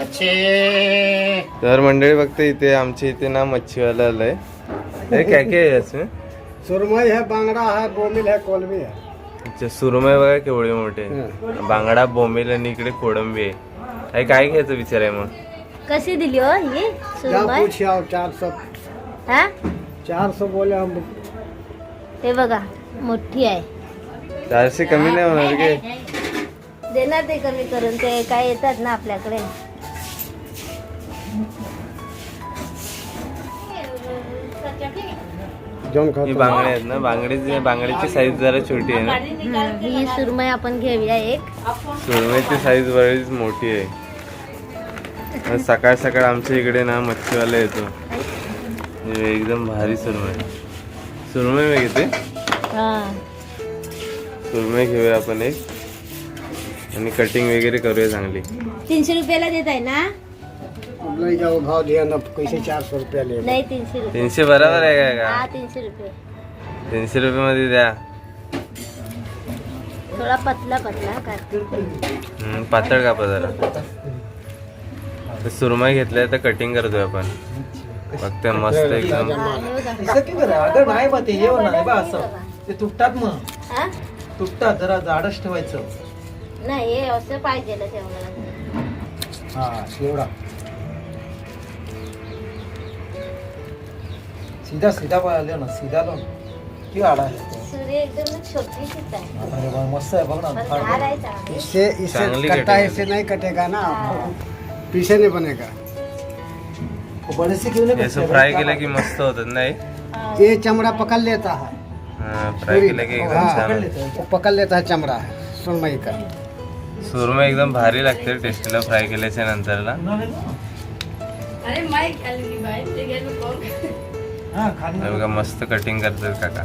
अच्छे। तर मंडळी बघते इथे आमच्या इथे ना मच्छीवाला आलाय. हे काय काय आहे? सुरमई है बांगड़ा है बोमिल है कोलमी है. अच्छा सुरमई बघा केवढे मोठे. बांगडा बोंबील आणि इकडे कोळंबी आहे. काय घ्यायचं विचार आहे मग? कशी दिली हो ही क्या सुरमई? पूछे आओ चार सौ. हा? चार सौ बोले हम। हे बघा मोठी आहे. चारशे कमी नाही होणार की देणार ते कमी करून ते काय येतात ना आपल्याकडे? ही खाते बांगडे आहेत ना? बांगडीची बांगडीची साईज जरा छोटी आहे ना? ही सुरमई आपण घेऊया एक. सुरमईची साईज बरीच मोठी आहे. सकाळ सकाळ आमच्या इकडे ना मच्छीवाला येतो. हे एकदम भारी सुरमई. सुरमई मी घेते? हा. सुरमई घेऊया आपण एक. आणि कटिंग वगैरे करूया चांगली. तीनशे रुपयाला देत आहे ना? ले जाओ भाव दिया ना कैसे चार सौ रुपया ले नाही तीनशे रुपये. तीनशे बरोबर आहे काय हा का तीनशे रुपये. तीनशे रुपये मध्ये द्या. थोडा पतला पतला काय हम्म, पातळ कापा जरा. ते सुरमई घेतल्या तर कटिंग करतोय आपण. फक्त मस्त एकदम. असं की? बरं अगं नाही बा ते येऊ नाही बा असं. ते तुटतात मग. हा? तुटतात जरा जाडच ठेवायचं. नाही हे असं पाहिजे तेवढं. हाँ एवढा. सीधा सीधा पाहिजे ना सीधा लो ती आडा आहे सूर्य एकदम छोटीशीच आहे अरे वा, मस्त आहे बघ ना पण झाड आहे चांगली. इससे इससे चांगली कट्टा कटेगा। इससे नहीं कटेगा ना पीछे नहीं बनेगा घेऊन ये असं फ्राय केलं की मस्त होतात नाही हा. ये चमड़ा पकड़ लेता है फ्राय केलं की एकदम हा. छान पकड होतं. लेतं. वो पकड़ लेता है चमड़ा सुरमई का सुरमई एकदम भारी लागते टेस्टीला फ्राय केल्याच्या नंतरला नाही ना. हा, खाली हे बघा मस्त कटिंग करतात काका।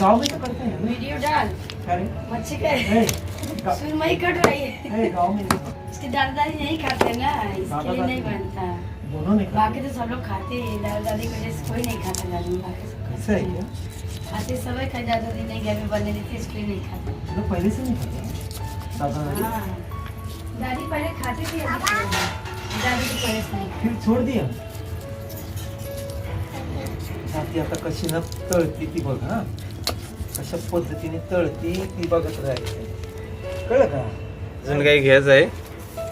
गाव में तो करते हैं। वीडियो डाल। अरे। मच्छी का सुरमई कट रही है। ए, गाव में उसकी दादादादी नहीं खाते ना इसके लिए नहीं बनता। दोनों नहीं बाकी तो सब लोग खाते हैं दादा दादी की वजह से कोई नहीं खाता में बाकी है खाते हैं। सब है। खाते दादा दादी नहीं घर में बनने देती इसके लिए नहीं खाते। लोग पहले से नहीं खाते दादा दादी। हाँ। दादी पहले खाती थी। दादी तो पहले से नहीं फिर छोड़ दिया। ती आता कशी ना तळती ती बघ हा. कशा पद्धतीने तळती ती बघत राहायची. कळलं का? अजून काही घ्यायचं आहे?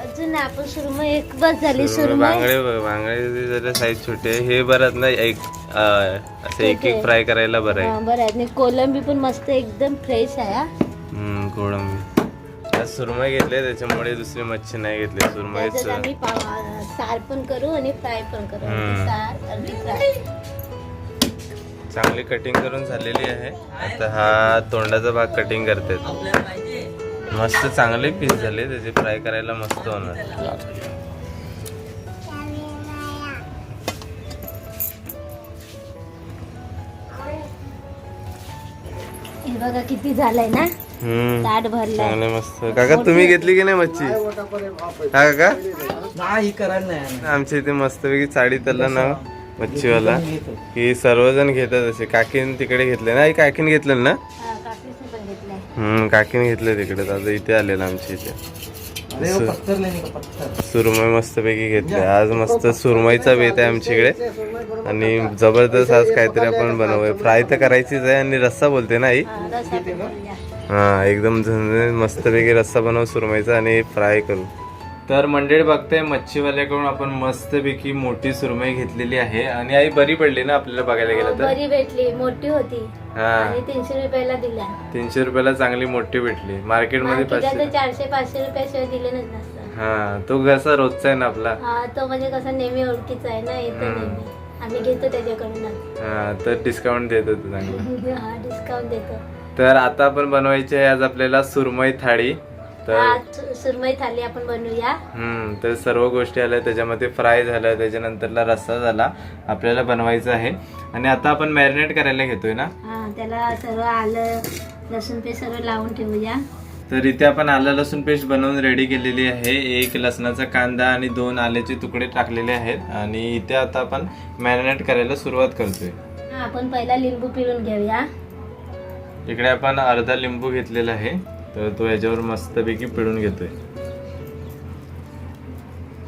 अजून आपण सुरमई एक बस झाली सुरमई बांगडे बघ बांगडे जरा साईज छोटे आहे हे बरं ना एक अं, असं एक एक फ्राय करायला बरं आहे. हा, बरं आहे. आणि कोलंबी पण मस्त एकदम फ्रेश आहे हा. हम्म, कोळंबी आज सुरमई घेतले त्याच्यामुळे दुसरी मच्छी नाही घेतली. सुरमईच त्याच्यात आम्ही पाव- सार पण करू आणि फ्राय पण करू. हम्म. सार अर्धी फ्राय. चांगली कटिंग करून झालेली आहे. आता हा तोंडाचा भाग कटिंग करतात मस्त चांगले पीस झाले. त्याचे फ्राय करायला मस्त होणार. हे बघा किती झालंय ना? हम्म. ताट चांगले मस्त. काका तुम्ही घेतली की नाही मच्छी? हा काका? नाही करायला नाही आमच्या इथे मस्तपैकी चाळी तल्ला ना. मच्छीवाला. की सर्वजण घेतात असे. काकीन तिकडे घेतले ना? आई काकीन घेतलं ना? हा, हम्म काकीन घेतलं तिकडे. आता इथे आलेलं आमच्या इथे. अरे वो पत्थर लेने का पत्थर? सुरमई मस्तपैकी घेतले. आज मस्त सुरमईचा बेत आहे आमच्याकडे आणि जबरदस्त आज काहीतरी आपण बनवूया. फ्राय तर करायचीच आहे आणि रस्सा बोलते ना आई? हा. हा एकदम झणझणीत मस्तपैकी रस्सा बनवू सुरमईचा आणि फ्राय करू. तर मंडळी बघते मच्छीवाल्याकडून आपण मस्तपैकी मोठी सुरमई घेतलेली आहे. आणि आई बरी पडली ना आपल्याला बघायला गेलं तर? बरी भेटली. मोठी होती. हा. आणि तीनशे रुपयाला दिल्या. तीनशे रुपयाला चांगली मोठी भेटली. मार्केटमध्ये मार्केटात पाचशे चारशे पाचशे रुपयाशिवाय दिले हा तो कसा रोजचा आहे ना आपला? हा तो म्हणजे कसा नेहमी ओळखीचा आहे ना येतो हम्म. नेहमी. आम्ही घेतो त्याच्याकडूनच हा तर डिस्काउंट देत होतो चांगला. हा डिस्काउंट देतो. तर आता आपण बनवायची आहे आज आपल्याला सुरमई थाळी. तर सुरमई थाली आपण बनवूया. हम्म तर सर्व गोष्टी आल्या त्याच्यामध्ये फ्राय झालं त्याच्यानंतरला रस्सा झाला आपल्याला बनवायचा आहे. आणि आता आपण मॅरिनेट करायला घेतोय ना? हा त्याला सर्व आलं लसूण पे सर्व लावून ठेवूया. तर इथे आपण आलं लसूण पेस्ट बनवून रेडी केलेली आहे. एक लसणाचा कांदा आणि दोन आल्याचे तुकडे टाकलेले आहेत. आणि इथे आता आपण मॅरिनेट करायला सुरुवात करतोय. हा आपण पहिला लिंबू पिळून घेऊया. इकडे आपण अर्धा लिंबू घेतलेला आहे. तर तो याच्यावर मस्तपैकी पिळून घेतोय.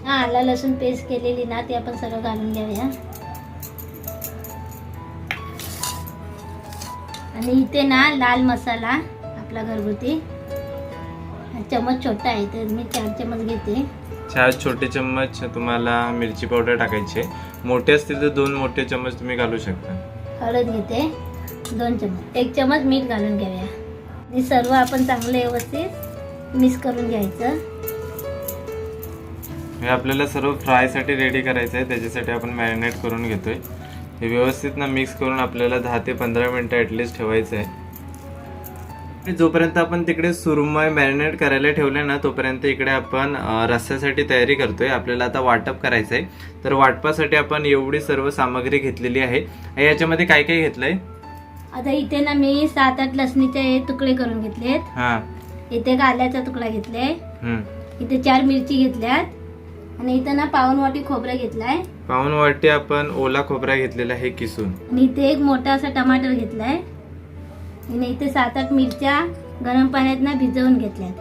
ना आला लसूण पेस्ट केलेली ना ती आपण सर्व घालून घेऊया. आणि इथे ना लाल मसाला आपला घरगुती. हा चमच छोटा आहे तर मी चार चमच घेते. चार छोटे चम्मच तुम्हाला मिरची पावडर टाकायची. मोठे असतील तर दोन मोठे चम्मच तुम्ही घालू शकता. हळद घेते दोन चमच एक चमच मीठ घालून घेऊया. हे सर्व आपण चांगलं व्यवस्थित मिक्स करून घ्यायचं. हे आपल्याला सर्व फ्रायसाठी रेडी करायचं आहे. त्याच्यासाठी आपण मॅरिनेट करून घेतोय. हे व्यवस्थित ना मिक्स करून आपल्याला दहा ते पंधरा मिनटं ॲटलिस्ट ठेवायचं आहे. जोपर्यंत आपण तिकडे सुरमय मॅरिनेट करायला ठेवले ना तोपर्यंत इकडे आपण रस्स्यासाठी तयारी करतोय. आपल्याला आता वाटप करायचं आहे तर वाटपासाठी आपण एवढी सर्व सामग्री घेतलेली आहे. याच्यामध्ये काय काय घेतलंय? आता इथे ना मी सात आठ लसणीचे हे तुकडे करून घेतलेत. हां. इथे एक आल्याचा तुकडा घेतलाय. हम्म. इथे चार मिरची घेतल्यात. आणि इथं ना पाऊन वाटी खोबरं घेतलाय. पाऊण वाटी आपण ओला खोबरा घेतलेला आहे किसून. आणि इथे एक मोठा असा टमाटर घेतलाय. आणि इथे सात आठ मिरच्या गरम पाण्यात ना भिजवून घेतल्यात.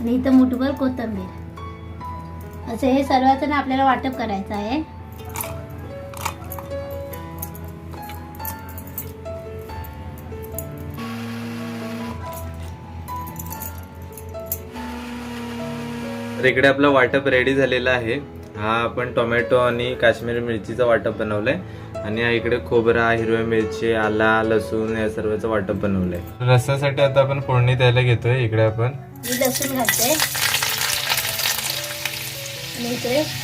आणि इथं मुठभर कोथिंबीर. असं हे सर्वांचं ना आपल्याला वाटप करायचं आहे. तर इकडे आपलं वाटप रेडी झालेलं आहे. हा आपण टोमॅटो आणि काश्मीरी मिरचीचा वाटप बनवलंय. आणि हा इकडे खोबरा हिरव्या मिरची आला लसूण या सर्वचं वाटप बनवलंय. रसासाठी आता आपण फोडणी द्यायला घेतोय. इकडे आपण. मी लसूण घालते.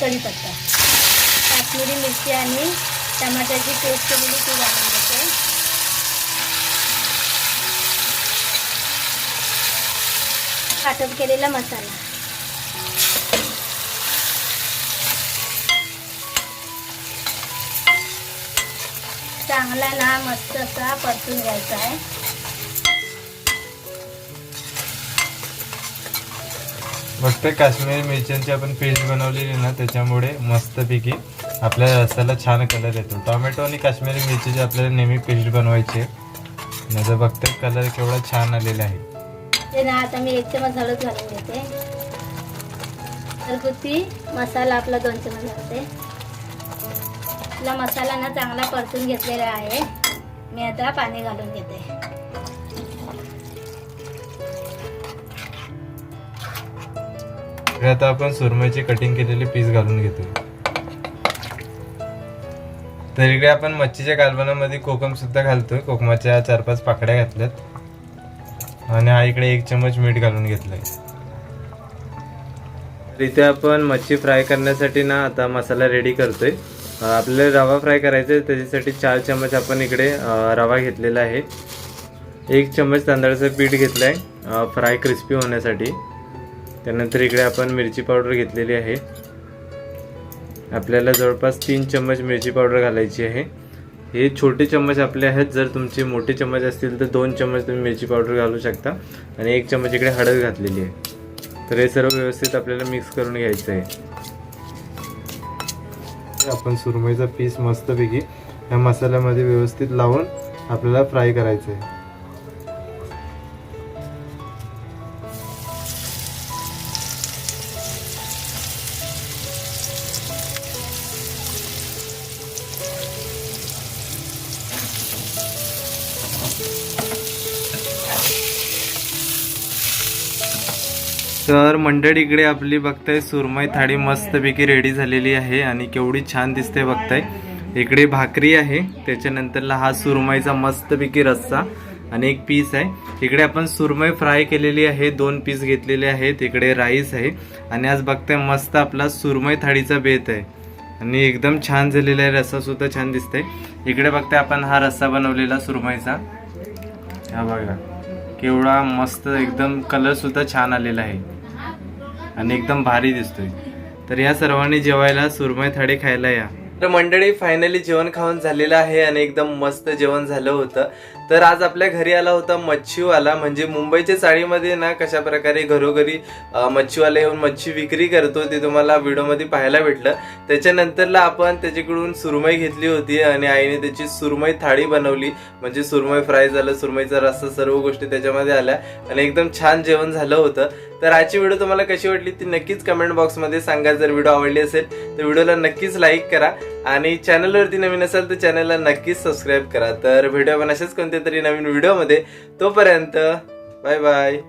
कढीपत्ता. काश्मीरी मिरची आणि टमाट्याची पेस्ट केलेली ती घालून घेते. वाटप केलेला मसाला. चांगला ना मस्त असा परतून घ्यायचा आहे. फक्त काश्मीरी मिरच्यांची आपण पेस्ट बनवलेली ना त्याच्यामुळे मस्तपैकी आपल्या रसाला छान कलर येतो. टोमॅटो आणि काश्मीरी मिरचीची आपल्याला नेहमी पेस्ट बनवायची. आता बघते कलर केवढा छान आलेला आहे. ते ना आता मी एक चमच हळद घालून घेते. घरगुती मसाला आपला दोन चमच घालते. आपला मसाला ना चांगला परतून घेतलेला आहे. मी आता पाणी घालून घेते. आता आपण सुरमईची कटिंग केलेली पीस घालून घेतो. तर इकडे आपण मच्छीच्या कालवणामध्ये कोकम सुद्धा घालतो कोकमाच्या चार पाच पाकड्या घातल्यात. आणि हा इकडे एक चमच मीठ घालून घेतलंय. तर इथे आपण मच्छी फ्राय करण्यासाठी ना आता मसाला रेडी करतोय. आपल्याला रवा फ्राय करायचा आहे त्याच्यासाठी चार चम्मच आपण इकडे रवा घेतलेला आहे. एक चम्मच तांदळाचं पीठ घेतलं आहे फ्राय क्रिस्पी होण्यासाठी. त्यानंतर इकडे आपण मिरची पावडर घेतलेली आहे. आपल्याला जवळपास तीन चम्मच मिरची पावडर घालायची आहे. हे छोटे चम्मच आपले आहेत जर तुमचे मोठे चम्मच असतील तर दोन चम्मच तुम्ही मिरची पावडर घालू शकता. आणि एक चम्मच इकडे हळद घातलेली आहे. तर हे सर्व व्यवस्थित आपल्याला मिक्स करून घ्यायचं आहे. आपण सुरमईचा पीस मस्तपैकी या मसाल्यामध्ये व्यवस्थित लावून आपल्याला फ्राय करायचं आहे तर मंडळी इकडे आपली बघताय सुरमई थाळी मस्तपैकी रेडी झालेली आहे आणि केवढी छान दिसते बघताय. इकडे भाकरी आहे त्याच्यानंतरला हा सुरमईचा मस्तपैकी रस्सा आणि एक पीस आहे. इकडे आपण सुरमई फ्राय केलेली आहे दोन पीस घेतलेले आहेत. इकडे राईस आहे आणि आज बघताय मस्त आपला सुरमई थाळीचा बेत आहे. आणि एकदम छान झालेला आहे रस्सा सुद्धा छान दिसतंय. इकडे बघताय आपण हा रस्सा बनवलेला सुरमईचा. हा बघा केवढा मस्त एकदम कलर सुद्धा छान आलेला आहे. आणि एकदम भारी दिसतोय. तर या सर्वांनी जेवायला सुरमय थाळी खायला या. तर मंडळी फायनली जेवण खाऊन झालेलं आहे आणि एकदम मस्त जेवण झालं होतं. तर आज आपल्या घरी आला होता मच्छीवाला. म्हणजे मुंबईच्या चाळीमध्ये ना कशा प्रकारे घरोघरी मच्छीवाला येऊन मच्छी विक्री करतो ते तुम्हाला व्हिडिओमध्ये पाहायला भेटलं. त्याच्यानंतरला आपण त्याच्याकडून सुरमई घेतली होती आणि आईने त्याची सुरमई थाळी बनवली. म्हणजे सुरमई फ्राय झालं सुरमईचा रस्सा सर्व गोष्टी त्याच्यामध्ये आल्या आणि एकदम छान जेवण झालं होतं. तर आजची व्हिडिओ तुम्हाला कशी वाटली ती नक्कीच कमेंट बॉक्समध्ये सांगा. जर व्हिडिओ आवडली असेल तर व्हिडिओला नक्कीच लाईक करा आणि चॅनलवरती नवीन असाल तर चॅनलला नक्कीच सबस्क्राईब करा. तर व्हिडिओ पण असेच कोणते तरी नवीन व्हिडिओमध्ये तोपर्यंत बाय बाय.